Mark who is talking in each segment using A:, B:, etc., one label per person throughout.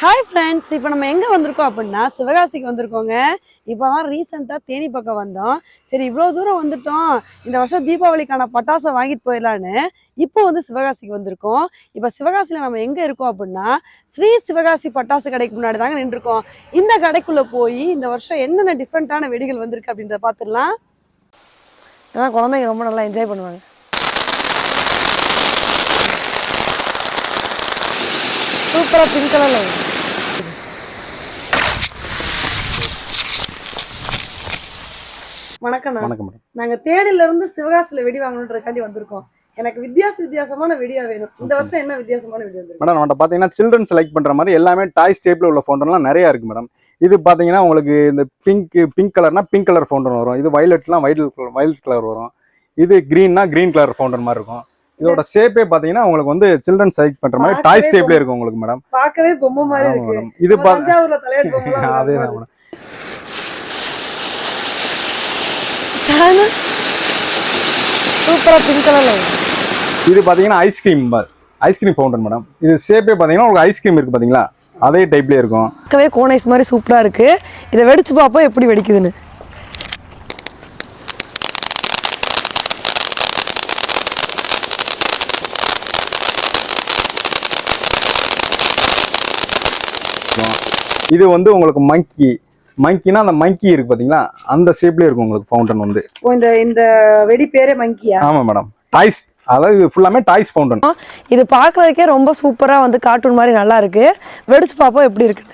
A: Hi friends இப்போ நம்ம எங்கே வந்திருக்கோம் அப்படின்னா சிவகாசிக்கு வந்திருக்கோங்க. இப்போ தான் ரீசெண்டாக தேனி பக்கம் வந்தோம். சரி இவ்வளோ தூரம் வந்துட்டோம். இந்த வருஷம் தீபாவளிக்கான பட்டாசை வாங்கிட்டு போயிடலான்னு இப்போ வந்து சிவகாசிக்கு வந்திருக்கோம். இப்போ சிவகாசியில் நம்ம எங்கே இருக்கோம் அப்படின்னா ஸ்ரீ சிவகாசி பட்டாசு கடைக்கு முன்னாடி தாங்க நின்றுருக்கோம். இந்த கடைக்குள்ளே போய் இந்த வருஷம் என்னென்ன டிஃப்ரெண்ட்டான வெடிகள் வந்திருக்கு அப்படின்றத பார்த்துடலாம் ஏன்னா குழந்தைங்க ரொம்ப நல்லா என்ஜாய் பண்ணுவாங்க. சூப்பராக பிங்க் கலரில் வணக்கம்
B: வணக்கம் மேடம்.
A: நாங்க தேனில இருந்து சிவகாசில வெடி வாங்கணுன்றதுக்காண்டி வந்திருக்கோம். எனக்கு வித்தியாச வித்தியாசமான வெடியா வேணும். இந்த வருஷம் என்ன வித்தியாசமான வெடி
B: மேடம் நம்மகிட்ட பார்த்தீங்கன்னா சில்ட்ரன் செலக்ட் பண்ணுற மாதிரி எல்லாமே டாய்ஸ் டைப்பில் உள்ள ஃபவுண்டன்லாம் நிறையா இருக்குது மேடம். இது பார்த்தீங்கன்னா உங்களுக்கு இந்த பிங்க் பிங்க் கலர்னா பிங்க் கலர் ஃபவுண்டன் வரும். இது வயலட்லாம் வயலட் வயலட் கலர் வரும். இது க்ரீன்னா க்ரீன் கலர் ஃபவுண்டன் மாதிரி இருக்கும். இதோட ஷேப்பே பார்த்தீங்கன்னா உங்களுக்கு வந்து சில்ட்ரன் செலக்ட் பண்ணுற மாதிரி
A: பார்க்கவே
B: டாய்ஸ் டைப்லேயே இருக்கும் உங்களுக்கு மேடம்.
A: பார்க்கவே பொம்மை மாதிரி இருக்கு.
B: இது அதே தான் மேடம்.
A: சூப்பரா பிங்க் கலர்ல
B: இது பார்த்தீங்கன்னா ஐஸ்கிரீம் ஐஸ்கிரீம் ஃபவுண்டன் மேடம் இது ஷேப்பே பார்த்தீங்கன்னா உங்களுக்கு ஐஸ்கிரீம் இருக்குது பார்த்தீங்களா அதே டைப்லேயே இருக்கும்.
A: பார்க்கவே கோனைஸ் மாதிரி சூப்பரா இருக்கு. இதை வெடிச்சு பார்ப்போம் எப்படி வெடிக்குதுன்னு.
B: இது வந்து உங்களுக்கு மங்கி மங்கினா அந்த மங்கி இருக்கு பார்த்தீங்களா அந்த ஷேப்லேயே இருக்கும் உங்களுக்கு ஃபவுண்டன் வந்து.
A: ஓ இந்த இந்த வெடி பேரே மங்கியா
B: ஆமாம் மேடம் டாய்ஸ் அதாவது இது ஃபுல்லாமே டாய்ஸ் ஃபவுண்டன்
A: இது பார்க்கறதுக்கே ரொம்ப சூப்பரா வந்து கார்ட்டூன் மாதிரி நல்லா இருக்கு. வெடிச்சு பார்ப்போம் எப்படி இருக்கு.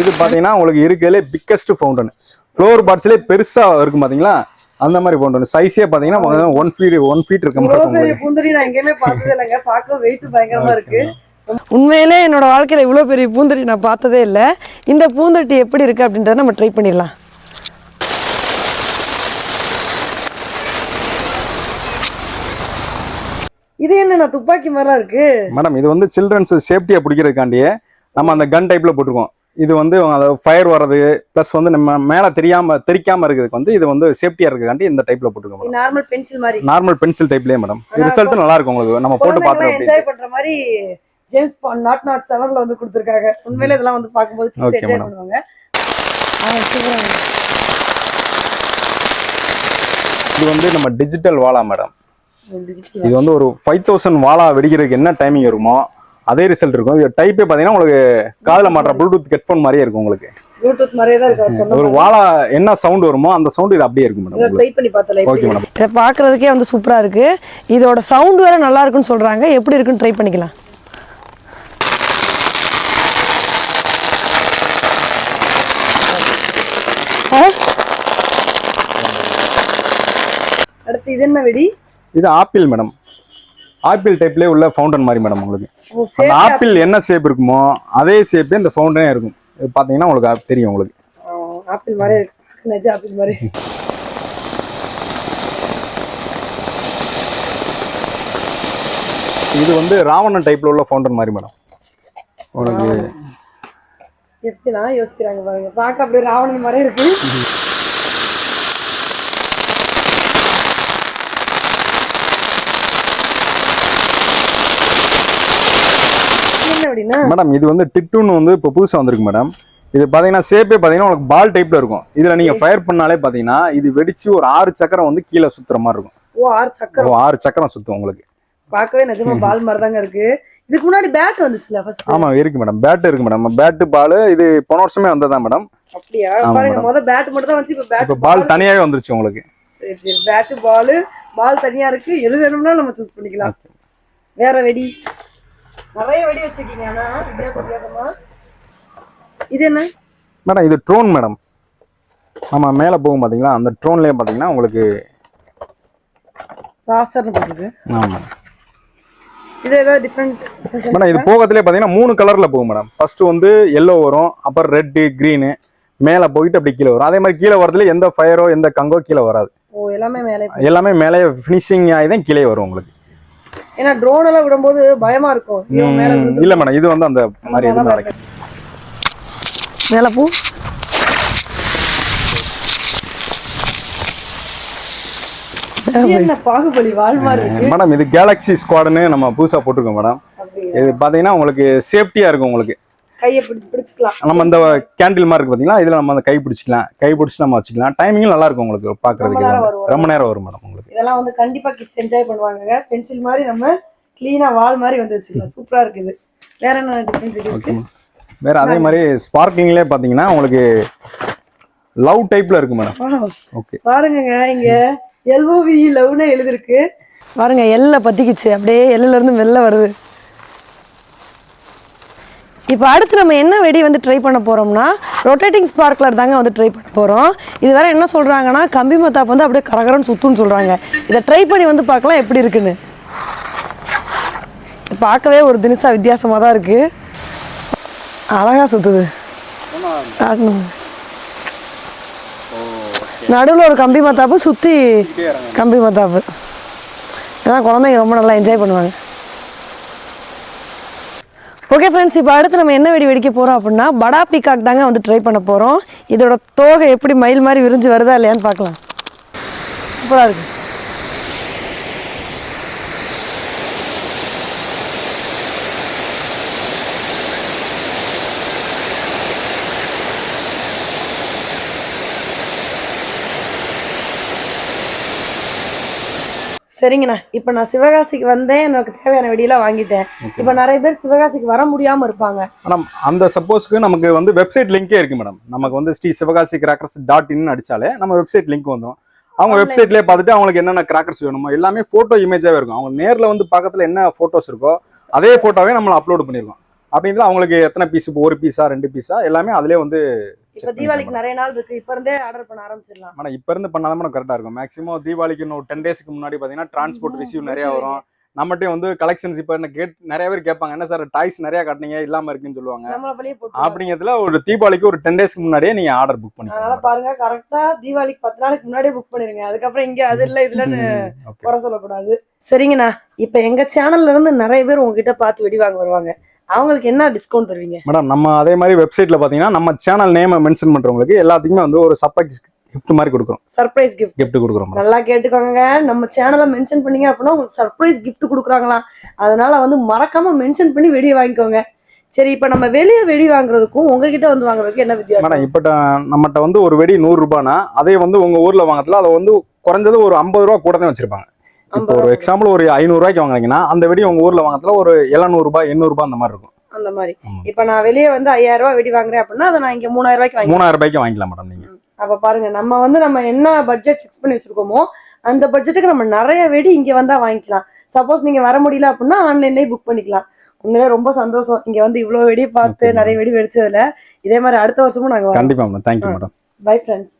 B: இது பார்த்தீங்கன்னா உங்களுக்கு இருக்கிறதுலே பிக்கஸ்ட் ஃபவுண்டன் ஃப்ளோர் பாட்ஸ்லேயே பெருசாக இருக்கும் பார்த்தீங்களா அந்த மாதிரி ஃபவுண்டன் சைஸே பார்த்தீங்கன்னா ஒன் ஃபீட் ஒன் ஃபீட் இருக்க
A: பூந்தடி நான் எங்கேயுமே பார்த்ததே இல்லைங்க. பார்க்க வெயிட் பயங்கரமா இருக்கு. உண்மையிலே என்னோட வாழ்க்கையில இவ்வளோ பெரிய பூந்தடி நான் பார்த்ததே இல்லை. இந்த பூந்தட்டி எப்படி இருக்கு அப்படின்றத நம்ம ட்ரை பண்ணிடலாம். இது என்ன துப்பாக்கி மாதிரிலாம் இருக்கு?
B: மேடம் இது வந்து சில்ட்ரன்ஸ் சேஃப்டியாக பிடிக்கிறதுக்காண்டியே நம்ம அந்த கன் டைப்பில் போட்டிருக்கோம் இது வந்து ஃபயர் வர்றது ப்ளஸ் வந்து நம்ம மேலே தெரியாம தெரிக்காம இருக்கிறதுக்கு வந்து இது வந்து சேஃப்டியாக இருக்கிறதுக்காண்டி இந்த டைப்பில் போட்டிருக்கோம் மேடம்
A: நார்மல் பென்சில் மாதிரி.
B: நார்மல் பென்சில் டைப்லேயே மேடம் ரிசல்ட் நல்லா இருக்கும் உங்களுக்கு. நம்ம போட்டு அப்படி
A: என்ஜாய் பண்ற மாதிரி ஜேம்ஸ் பாண்ட் நாட் நாட் செவன்ல வந்து கொடுத்துருக்காங்க. உண்மையிலே இதெல்லாம் வந்து பார்க்கும்போது enjoy
B: madam.
A: பண்ணுவாங்க.
B: இது வந்து நம்ம டிஜிட்டல் வாலா மேடம். இது வந்து ஒரு ஃபைவ் தௌசண்ட் வாலா வெடிக்கிறதுக்கு என்ன டைமிங் இருக்குமோ அதே ரிசல்ட் இருக்கும். இது டைப்பே பார்த்தீங்கன்னா உங்களுக்கு காதில் மாட்டுற ப்ளூடூத் ஹெட்ஃபோன் மாதிரியே இருக்கும் உங்களுக்கு.
A: Bluetooth மாதிரியே தான் இருக்கு
B: ஒரு. வாலா என்ன சவுண்ட் வருமோ அந்த சவுண்ட் இது அப்படியே இருக்கும் மேடம்
A: ட்ரை பண்ணி பார்த்தல
B: ஓகே மேடம்
A: இதை பார்க்கறதுக்கே வந்து சூப்பரா இருக்கு. இதோட சவுண்ட் வேற நல்லா இருக்குன்னு சொல்றாங்க. எப்படி இருக்குன்னு ட்ரை பண்ணிக்கலாம்? அடுத்து இது என்ன வெடி?
B: இது ஆப்பிள் மேடம் ஆப்பிள் டைப்லேயே உள்ள ஃபவுண்டன் மாதிரி மேடம் உங்களுக்கு. அந்த. ஆப்பிள் என்ன ஷேப் இருக்குமோ அதே ஷேப்பே இந்த ஃபவுண்டனே இருக்கும். பார்த்தீங்கன்னா உங்களுக்கு தெரியும் உங்களுக்கு.
A: ஆப்பிள் மாதிரி நெஜ ஆப்பிள் மாதிரி.
B: இது வந்து ராவணன் டைப்ல உள்ள ஃபவுண்டன் மாதிரி மேடம் உங்களுக்கு
A: எப்படிலாம் யோசிக்கிறாங்க பாருங்க. பார்க்க அப்படியே ராவணன் மாதிரி இருக்கு என்ன அப்படின்னா?
B: மேடம் இது வந்து டிட்டுன்னு வந்து இப்போ புதுசாக வந்திருக்கு மேடம் இது பார்த்தீங்கன்னா ஷேப்பே பார்த்தீங்கன்னா உங்களுக்கு பால் டைப்ல இருக்கும். இதில் நீங்கள் ஃபயர் பண்ணாலே பார்த்தீங்கன்னா இது வெடிச்சு ஒரு ஆறு சக்கரம் வந்து கீழே சுத்துற மாதிரி இருக்கும்.
A: ஓ ஆறு சக்கரம்.
B: ஒரு ஆறு சக்கரம் சுத்தும் உங்களுக்கு.
A: பார்க்கவே நிஜமா பால் மாதிரி தாங்க இருக்கு. இதுக்கு முன்னாடி பேட் வந்துச்சுல ஃபர்ஸ்ட்
B: ஆமாம் இருக்கு மேடம் பேட் இருக்கு மேடம் பேட்டு பால் இது போன வருஷமே வந்ததான் மேடம்
A: அப்படியா?
B: ஆமா
A: பாருங்க. முத பேட் மட்டும் தான் வந்துச்சு இப்ப பேட்
B: இப்போ பால் தனியாகவே வந்துருச்சு உங்களுக்கு.
A: சரி சரி. பேட்டு பால் பால் தனியா இருக்கு. எது வேணும்னா நம்ம சூஸ் பண்ணிக்கலாம். வேற வெடி? நிறைய வெடி வச்சிருக்கீங்க ஆனா வித்தியாச வித்தியாசமா இது என்ன?
B: மேடம் இது ட்ரோன் மேடம். நம்ம மேலே போகும் பார்த்தீங்களா? அந்த ட்ரோன்லேயே பார்த்தீங்கன்னா உங்களுக்கு
A: சாசர்னு போட்டுருக்கு
B: ஆமாம்
A: இது ஏதாவது டிஃப்ரெண்ட்
B: மேடம் இது போகத்திலே பார்த்தீங்கன்னா மூணு கலரில் போகும் மேடம். ஃபர்ஸ்ட் வந்து எல்லோ வரும் அப்புறம் ரெட்டு க்ரீனு மேலே போயிட்டு அப்படி கீழே வரும். அதே மாதிரி கீழே வரதுல எந்த ஃபயரோ எந்த கங்கோ கீழே வராது.
A: ஓ எல்லாமே மேலே
B: எல்லாமே மேலே ஃபினிஷிங் ஆகி தான் கீழே வரும் உங்களுக்கு.
A: ஏன்னா ட்ரோன் எல்லாம் விடும்போது பயமா இருக்கும்.
B: இல்லை மேடம் இது வந்து அந்த மாதிரி எதுவும் நடக்கும்
A: மேல பூ. பாகுபலி
B: மேடம் இது கேலக்ஸி ஸ்குவாடுன்னு நம்ம புதுசா போட்டிருக்கோம் மேடம்? இது பாத்தீங்கன்னா உங்களுக்கு சேஃப்டியா இருக்கும் உங்களுக்கு.
A: கையை பிடிச்சு பிடிச்சுக்கலாம்.
B: நம்ம இந்த கேண்டில் மாதிரி இருக்கு பாத்தீங்களா? இதுல நம்ம அந்த கை பிடிச்சிக்கலாம். கை பிடிச்சி நம்ம வச்சுக்கலாம். டைமிங்கும் நல்லா இருக்கும் உங்களுக்கு. வந்து. ரொம்ப நேரம் வரும். மேடம் உங்களுக்கு.
A: இதெல்லாம் வந்து கண்டிப்பா கிட்ஸ் என்ஜாய் பண்ணுவாங்க பென்சில் மாதிரி நம்ம கிளீனா வால் மாதிரி வந்து வச்சுக்கலாம். சூப்பரா இருக்குது. வேற என்ன டிஃபரன்ஸ் இருக்கு?
B: ஓகேமா வேற அதே மாதிரி ஸ்பார்க்கிங்லேயே பாத்தீங்கன்னா உங்களுக்கு லவ் டைப்ல இருக்கு மேடம்
A: Wow.
B: ஓகே
A: பாருங்கங்க இங்க எல்ஓவி லவ்னு எழுதிருக்கு. பாருங்க எல்ல பத்திக்குச்சு. அப்படியே எல்லுல இருந்து வெளில வருது. இப்போ அடுத்து நம்ம என்ன வெடி வந்து ட்ரை பண்ண போகிறோம்னா ரொட்டேட்டிங் ஸ்பார்க்லர் தாங்க வந்து ட்ரை பண்ண போகிறோம் இது வேற என்ன சொல்கிறாங்கன்னா கம்பி மத்தாப் வந்து அப்படியே கரகரன்னு சுற்றுன்னு சொல்கிறாங்க இதை ட்ரை பண்ணி வந்து பார்க்கலாம் எப்படி இருக்குன்னு. பார்க்கவே ஒரு தினசா வித்தியாசமாக தான் இருக்கு. அழகா சுற்றுது நடுவில் ஒரு கம்பி மத்தாப்பு சுற்றி கம்பி மத்தாப்பு. ஏன்னா குழந்தைங்க ரொம்ப நல்லா என்ஜாய் பண்ணுவாங்க. ஓகே ஃப்ரெண்ட்ஸ் இப்போ அடுத்து நம்ம என்ன வெடி வெடிக்க போகிறோம் அப்படின்னா படா பீகாக் தாங்க வந்து ட்ரை பண்ண போகிறோம் இதோட தோகை எப்படி மயில் மாதிரி விரிஞ்சு வருதா இல்லையான்னு பார்க்கலாம். சூப்பராக இருக்குது சரிங்கண்ணா. இப்போ நான் சிவகாசிக்கு வந்தேன். எனக்கு தேவையான வெடியெல்லாம் வாங்கிட்டேன். இப்போ நிறைய பேர் சிவகாசிக்கு வர முடியாம இருப்பாங்க.
B: மேடம் அந்த சப்போஸ்க்கு நமக்கு வந்து வெப்சைட் லிங்கே இருக்கு மேடம். நமக்கு வந்து Sri Sivakasi crackers dot in அடிச்சாலே நம்ம வெப்சைட் லிங்க் வந்துடும் அவங்க. வெப்சைட்லேயே பார்த்துட்டு அவங்களுக்கு என்னென்ன கிராக்கர்ஸ் வேணுமோ எல்லாமே ஃபோட்டோ இமேஜாகவே இருக்கும். அவங்க நேரில் வந்து பக்கத்தில் என்ன ஃபோட்டோஸ் இருக்கோ அதே ஃபோட்டோவே நம்ம அப்லோட் பண்ணிருக்கோம் அப்படின்றது அவங்களுக்கு எத்தனை பீஸ் இப்போ ஒரு பீஸா ரெண்டு பீஸா எல்லாமே அதிலே வந்து
A: இப்போ தீபாவளிக்கு நிறைய நாள் இருக்கு. இப்போ இருந்தே ஆர்டர் பண்ண ஆரம்பிச்சிடலாம்.
B: மேடம் இப்போ இருந்து பண்ணாதான் மேடம் கரெக்டாக இருக்கும். மேக்ஸிமம் தீபாவளிக்கு இன்னும் டென் டேஸ்க்கு முன்னாடி பார்த்தீங்கன்னா டிரான்ஸ்போர்ட் ரிசீவ் நிறைய வரும். நம்மகிட்டயும் வந்து கலெக்ஷன்ஸ் இப்போ என்ன கேட் நிறைய பேர் கேட்பாங்க என்ன சார் டாய்ஸ் நிறைய காட்டுனீங்க இல்லாம இருக்குன்னு சொல்லுவாங்க. அப்படிங்கிறதுல ஒரு தீபாவளிக்கு ஒரு டென் டேஸ்க்கு முன்னாடியே நீங்க ஆர்டர் புக்
A: அதனால
B: பண்ணிக்கலாம்
A: பாருங்க கரெக்டா தீபாவளிக்கு பத்து நாளைக்கு முன்னாடியே புக் பண்ணிருங்க அதுக்கப்புறம் இங்க அது இல்ல இதுலன்னு குறை சொல்லக்கூடாது. சரிங்கண்ணா. இப்ப எங்க சேனல்ல இருந்து நிறைய பேர் உங்ககிட்ட பார்த்து வெடி வாங்க வருவாங்க. அவங்களுக்கு என்ன டிஸ்கவுண்ட் தருவீங்க?
B: மேடம் நம்ம அதே மாதிரி வெப்சைட்ல பாத்தீங்கன்னா நம்ம சேனல் நேமை மென்ஷன் பண்றவங்களுக்கு எல்லாத்துக்குமே வந்து ஒரு சர்ப்ரைஸ் கிஃப்ட் மாதிரி கொடுக்குறோம்.
A: சர்ப்ரைஸ் கிஃப்ட்
B: கிஃப்ட் கொடுக்குறோம்
A: நல்லா கேட்டுக்கோங்க. நம்ம சேனலை மென்ஷன் பண்ணீங்க அப்படின்னா உங்களுக்கு சர்ப்ரைஸ் gift கொடுக்குறாங்களாம் அதனால வந்து மறக்காம மென்ஷன் பண்ணி வெடி வாங்கிக்கோங்க. சரி இப்ப நம்ம வெளியே வெடி வாங்குறதுக்கும் உங்ககிட்ட வந்து வாங்குறதுக்கும் என்ன வித்தியாசம்?
B: மேடம் இப்போ நம்மகிட்ட வந்து ஒரு வெடி நூறு ரூபானா அதே வந்து உங்க ஊர்ல வாங்கத்துல அதை வந்து குறைஞ்சது ஒரு ஐம்பது ரூபா கூட தான் வச்சிருப்பாங்க. இப்போ ஒரு எக்ஸாம்பிள் ஒரு ஐநூறு ரூபாய்க்கு வாங்குறீங்கன்னா அந்த வெடி உங்க ஊர்ல வாங்கத்துல ஒரு எழுநூறு ரூபாய் எண்ணூறு ரூபாய் அந்த மாதிரி இருக்கும்.
A: அந்த மாதிரி. இப்ப நான் வெளியே வந்து ஐயாயிரம் ரூபாய் வெடி வாங்குறேன் அப்படின்னா அதை நான் இங்க மூணாயிரம் ரூபாய்க்கு வாங்கி
B: மூணாயிரம் ரூபாய்க்கு வாங்கிக்கலாம் மேடம் நீங்க.
A: அப்ப பாருங்க நம்ம வந்து நம்ம என்ன பட்ஜெட் ஃபிக்ஸ் பண்ணி வச்சிருக்கோமோ அந்த பட்ஜெட்டுக்கு நம்ம நிறைய வெடி இங்க வந்தா வாங்கிக்கலாம். சப்போஸ் நீங்க வர முடியல அப்படின்னா ஆன்லைன்லயே புக் பண்ணிக்கலாம். உண்மையிலே ரொம்ப சந்தோஷம். இங்க வந்து இவ்வளவு வெடி பார்த்து. நிறைய வெடி வெடிச்சதுல. இதே மாதிரி அடுத்த வருஷமும் நாங்க
B: கண்டிப்பா madam thank you madam
A: bye friends